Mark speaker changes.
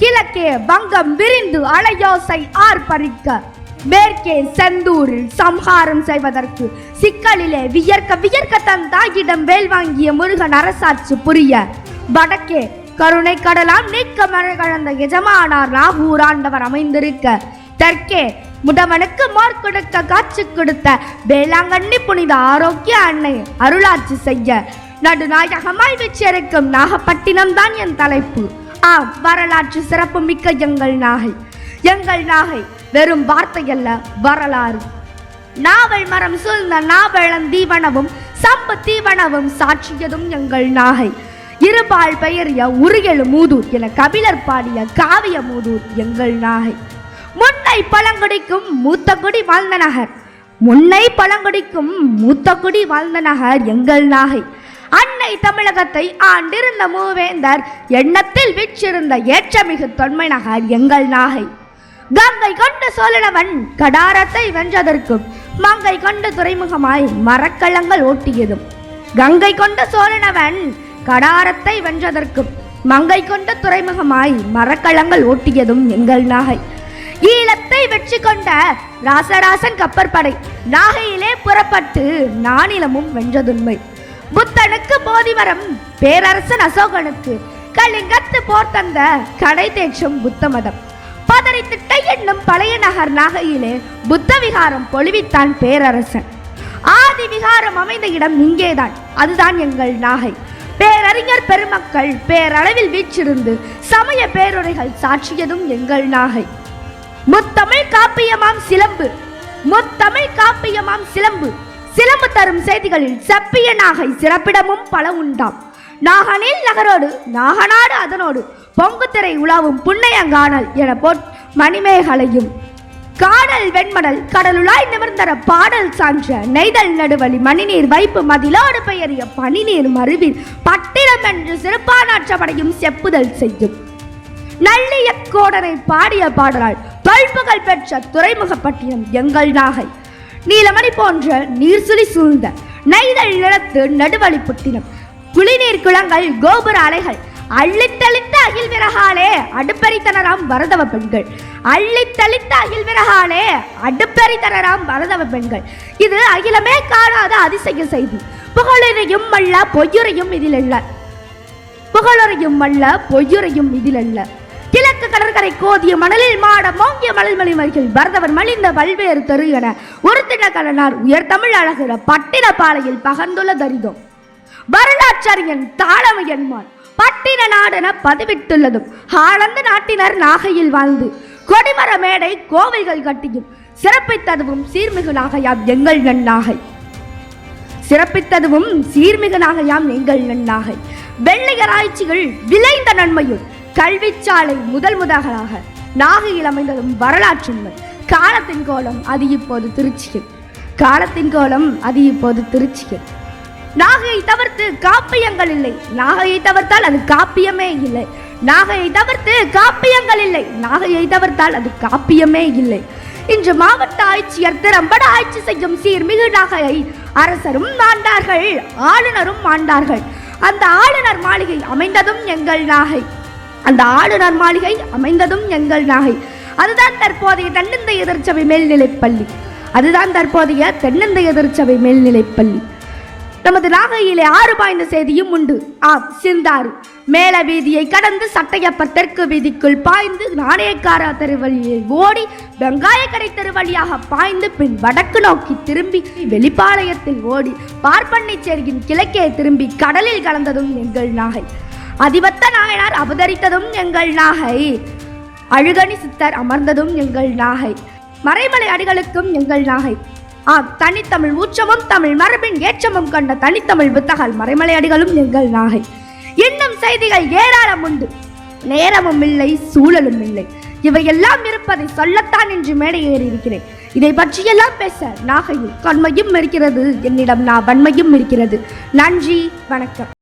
Speaker 1: கிழக்கே வங்கம் விரிந்து அலையோசை ஆர்ப்பரிக்க மேற்கே செந்தூரில் சம்ஹாரம் செய்வதற்கு சிக்கலிலே வியர்க்க வியர்க்க தன் தாயிடம் வேல் வாங்கிய முருகன் அரசாட்சி புரிய வடக்கே கருணை கடலாம் நீக்க மழை கழந்த எஜமானார் நாகூராண்டவர் அமைந்திருக்க தெற்கே முடவனுக்கு மார் கொடுக்க காட்சி கொடுத்த வேளாங்கண்ணி புனித ஆரோக்கிய அன்னை அருளாட்சி செய்ய நடுநாயகமாய் வச்சிருக்கும் நாகப்பட்டினம் தான் என் தலைப்பு. ஆம் வரலாற்று சிறப்பு மிக்க எங்கள் நாகை. எங்கள் நாகை வெறும் வார்த்தையல்ல வரலாறு. நாவல் மரம் சூழ்ந்த நாவலன் தீவனவும் சம்பு தீவனவும் சாட்சியதும் எங்கள் நாகை. இருபால் பெயரிய உருகெழு மூதூர் என கபிலர் பாடிய காவிய மூதூர் எங்கள் நாகை. முன்னை பழங்குடிக்கும் மூத்த குடி வாழ்ந்த நகர். முன்னை பழங்குடிக்கும் மூத்த குடி வாழ்ந்த நகர் எங்கள் நாகை. அன்னை தமிழகத்தை ஆண்டிருந்த மூவேந்தர் எண்ணத்தில் விற்றிருந்த ஏற்றமிகு தொன்மை நகர் எங்கள் நாகை. கங்கை கொண்டு சோழனவன் கடாரத்தை வென்றதற்கும் மங்கை கொண்ட துறைமுகமாய் மரக்கலங்கள் ஓட்டியதும். கங்கை கொண்டு சோழனவன் கடாரத்தை வென்றதற்கும் மங்கை கொண்ட துறைமுகமாய் மரக்கலங்கள் ஓட்டியதும் எங்கள் நாகை. ஈழத்தை வெற்றி கொண்ட ராசராசன் கப்பற்படை நாகையிலே புறப்பட்டு நானிலமும் வென்றதுண்மை. புத்தனுக்கு போதிவரம் பேரரசன் அசோகனுக்கு. கலிங்கத்து போர் தந்த கடை தேற்றும் புத்த மதம் பதறித்திட்ட என்னும் பழைய நகர் நாகையிலே புத்த விகாரம் பொழிவித்தான் பேரரசன். ஆதி விகாரம் அமைந்த இடம் இங்கேதான் அதுதான் எங்கள் நாகை. பேரறிஞர் பெருமக்கள் பேரளவில் வீச்சிருந்து சமய பேருரைகள் சாட்சியதும் எங்கள் நாகை. முத்தமிழ் காப்பியமாம் சிலம்பு முத்தமிழ் காப்பியமாம் சிலம்பு. சிலம்பு தரும் செய்திகளில் செப்பிய நாகை சிறப்பிடமும் பல உண்டாம். நாகனில் நகரோடு நாகநாடு அதனோடு பொங்குத்திரை உலாவும் புன்னையங்கானல் என போட் மணிமேகலையும். காடல் வெண்மணல் கடலுளாய் நிமிர்ந்தர பாடல் சான்ற நெய்தல் நடுவழி மணிநீர் வைப்பு மதிலோடு பெயரிய பனிநீர் மருவில் பட்டினம் என்று சிறப்பானாற்றப்படையும் செப்புதல் செய்யும். நல்லிய கோடனை பாடிய பாடலால் தொல்புகழ் பெற்ற துறைமுகப்பட்டினம் எங்கள் நாகை. நீலமணி போன்ற நீர்சுழி சூழ்ந்த நைதல் நிலத்து நடுவழி புத்தினம் குளிநீர் குளங்கள் கோபுர அலைகள் அள்ளித்தளித்த அகில் விறகாலே அடுப்பறித்தனராம் வரதவ பெண்கள். அள்ளித்தளித்த அகில் விறகாலே அடுப்பறித்தனராம் வரதவ பெண்கள். இது அகிலமே காணாத அதிசய செய்தி. புகழுரையும் அல்ல பொய்யுரையும் இதில் அல்ல புகழுரையும் அல்ல பொய்யுரையும் இதில் அல்ல கிழக்கு கடற்கரை கோதிய மணலில் மாட மோங்கிய மணல் மலிமர்கள் பரதவர் மலிந்த பல்வேறு தெரு என ஒரு திடக்கடனார் உயர் தமிழ் அழகிற பட்டின பாலையில் பகர்ந்துள்ள தரிதம். வரலாற்றறிஞன் தாளமையன்மான் பட்டின நாடென பதிவிட்டுள்ளதும் ஆனந்த நாட்டினர் நாகையில் வாழ்ந்து கொடிமர மேடை கோவில்கள் கட்டியும் சிறப்பித்ததுவும் சீர்மிகு நாகையாம் எங்கள் நன்னாகை சிறப்பித்ததுவும் சீர்மிகு நாகையாம் எங்கள் நன்னாகை வெள்ளையராய்ச்சிகள் விளைந்த நன்மையும் கல்விச்சாலை முதல் முதலாக நாகையில் அமைந்ததும் வரலாற்றுண்மை காலத்தின் கோலம் அது இப்போது திருச்சியில். காலத்தின் கோலம் அது இப்போது திருச்சியில். நாகையை தவிர்த்து காப்பியங்கள் இல்லை. நாகையை தவிர்த்தால் அது காப்பியமே இல்லை. நாகையை தவிர்த்து காப்பியங்கள் இல்லை. நாகையை தவிர்த்தால் அது காப்பியமே இல்லை. இன்று மாவட்ட ஆட்சியர் திறம்பட ஆட்சி செய்யும் சீர்மிகு நாகையை அரசரும் ஆண்டார்கள் ஆளுநரும் ஆண்டார்கள் அந்த ஆளுநர் மாளிகை அமைந்ததும் எங்கள் நாகை. அந்த ஆளுநர் மாளிகை அமைந்ததும் எங்கள் நாகை. அதுதான் தற்போதைய தென்னந்தை எதிர்ச்சபை மேல்நிலைப்பள்ளி அதுதான் தற்போதைய தென்னந்தை எதிர்ச்சபை மேல்நிலைப்பள்ளி நமது நாகையிலே ஆறு பாய்ந்த செய்தியும் உண்டு. ஆம் சிந்தாறு. மேல வீதியை கடந்து சட்டையப்ப தெற்கு வீதிக்குள் பாய்ந்து நாணயக்கார தெருவழியை ஓடி வெங்காய கடை தெருவழியாக பாய்ந்து பின் வடக்கு நோக்கி திரும்பி வெளிப்பாளையத்தில் ஓடி பார்ப்பன்னிச்சேரியின் கிழக்கே திரும்பி கடலில் கலந்ததும் எங்கள் நாகை. அதிபத்த நாயனார் அவதரித்ததும் எங்கள் நாகை. அழுகணி சித்தர் அமர்ந்ததும் எங்கள் நாகை. மறைமலை அடிகளுக்கும் எங்கள் நாகை. ஆம் தனித்தமிழ் ஊற்றமும் தமிழ் மரபின் ஏற்றமும் கண்ட தனித்தமிழ் புத்தகல் மறைமலை அடிகளும் எங்கள் நாகை. இன்னும் செய்திகள் ஏராளம் உண்டு. நேரமும் இல்லை சூழலும் இல்லை. இவையெல்லாம் இருப்பதை சொல்லத்தான் என்று மேடை ஏறி இருக்கிறேன் இதை பற்றியெல்லாம் பேச நாகையில் கண்மையும் இருக்கிறது. என்னிடம் நான் வன்மையும் இருக்கிறது. நன்றி வணக்கம்.